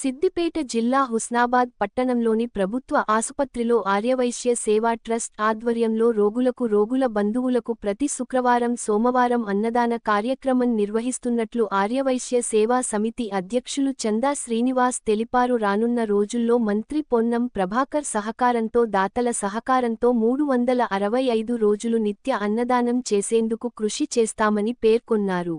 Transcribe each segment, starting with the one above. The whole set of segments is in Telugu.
సిద్దిపేట జిల్లా హుస్నాబాద్ పట్టణంలోని ప్రభుత్వ ఆసుపత్రిలో ఆర్యవైశ్య సేవా ట్రస్ట్ ఆధ్వర్యంలో రోగులకు రోగుల బంధువులకు ప్రతి శుక్రవారం సోమవారం అన్నదాన కార్యక్రమం నిర్వహిస్తున్నట్లు ఆర్యవైశ్య సేవా సమితి అధ్యక్షులు చందా శ్రీనివాస్ తెలిపారు. రానున్న రోజుల్లో మంత్రి పొన్నం ప్రభాకర్ సహకారంతో దాతల సహకారంతో మూడు వందల అరవై ఐదు రోజులు నిత్య అన్నదానం చేసేందుకు కృషి చేస్తామని పేర్కొన్నారు.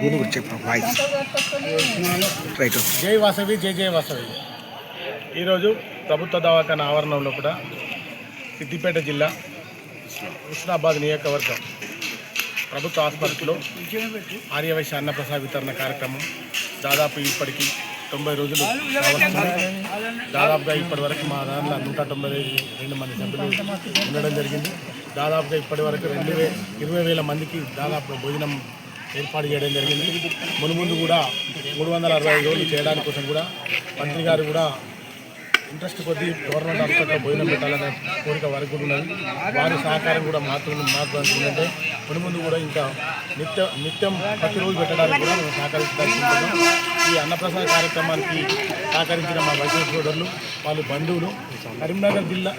దీని గురించి చెప్పు వాయిస్. రైట్ జై వాసవి జై జై వాసవి. ఈరోజు ప్రభుత్వ దవాఖాన ఆవరణంలో కూడా సిద్దిపేట జిల్లా హుస్నాబాద్ నియోజకవర్గం ప్రభుత్వ ఆసుపత్రిలో ఆర్యవైశ్య అన్నప్రసాద వితరణ కార్యక్రమం దాదాపు ఇప్పటికి తొంభై రోజులు. దాదాపుగా ఇప్పటి వరకు మా దాంట్లో నూట తొంభై రెండు మంది సభ్యులు ఉండడం జరిగింది. దాదాపుగా ఇప్పటి వరకు రెండు వే ఇరవై వేల మందికి దాదాపు భోజనం ఏర్పాటు చేయడం జరిగింది. మునుముందు కూడా మూడు వందల అరవై ఐదు రోజులు చేయడానికి కోసం కూడా మంత్రి గారు కూడా ఇంట్రెస్ట్ కొద్దీ గవర్నమెంట్ హాస్పిటల్లో భోజనం పెట్టాలనే కోరిక వరకు ఉన్నది. వారి సహకారం కూడా మాత్రం మాకు అనుకుంటే మునుముందు కూడా ఇంకా నిత్యం నిత్యం ప్రతిరోజు పెట్టడానికి కూడా మేము సహకరించదలుచుకుంటున్నాం ఈ అన్నప్రసాద కార్యక్రమానికి సహకరించిన మా వైద్య సోదరులు వాళ్ళు బంధువులు కరీంనగర్ జిల్లా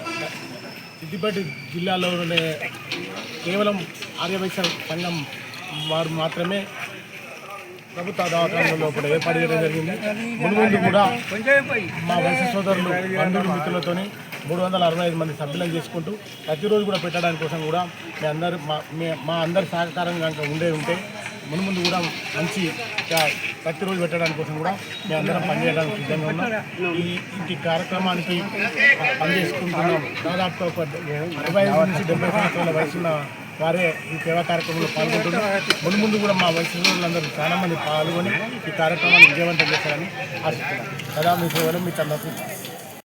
సిద్దిపేట జిల్లాలోనే కేవలం ఆర్యవైశ్య సంఘం వారు మాత్రమే ప్రభుత్వ దవాఖానలో కూడా ఏర్పాటు చేయడం జరిగింది. ముందు కూడా మా వైశ్య సోదరులు బంధువులు మిత్రులతోని మూడు వందల అరవై ఐదు మంది సభ్యులను చేసుకుంటూ ప్రతిరోజు కూడా పెట్టడానికి కోసం కూడా మీ అందరు మా మా అందరి సహకారం కనుక ఉండే ఉంటే మునుముందు కూడా మంచి ప్రతిరోజు పెట్టడానికి కోసం కూడా మీ అందరం పనిచేయడానికి సిద్ధంగా ఉన్నాం. ఈ ఇంటి కార్యక్రమానికి పనిచేసుకుంటున్నాం. దాదాపు ఒక ఇరవై ఐదు నుంచి డెబ్బై సంవత్సరాల వయసున్న వారే ఈ సేవా కార్యక్రమంలో పాల్గొంటున్నారు. ముందు ముందు కూడా మా వయసు చాలా మంది పాల్గొని ఈ కార్యక్రమాన్ని విజయవంతం చేశారని ఆశిస్తున్నాను కదా మీ సేవలు మీ తరఫు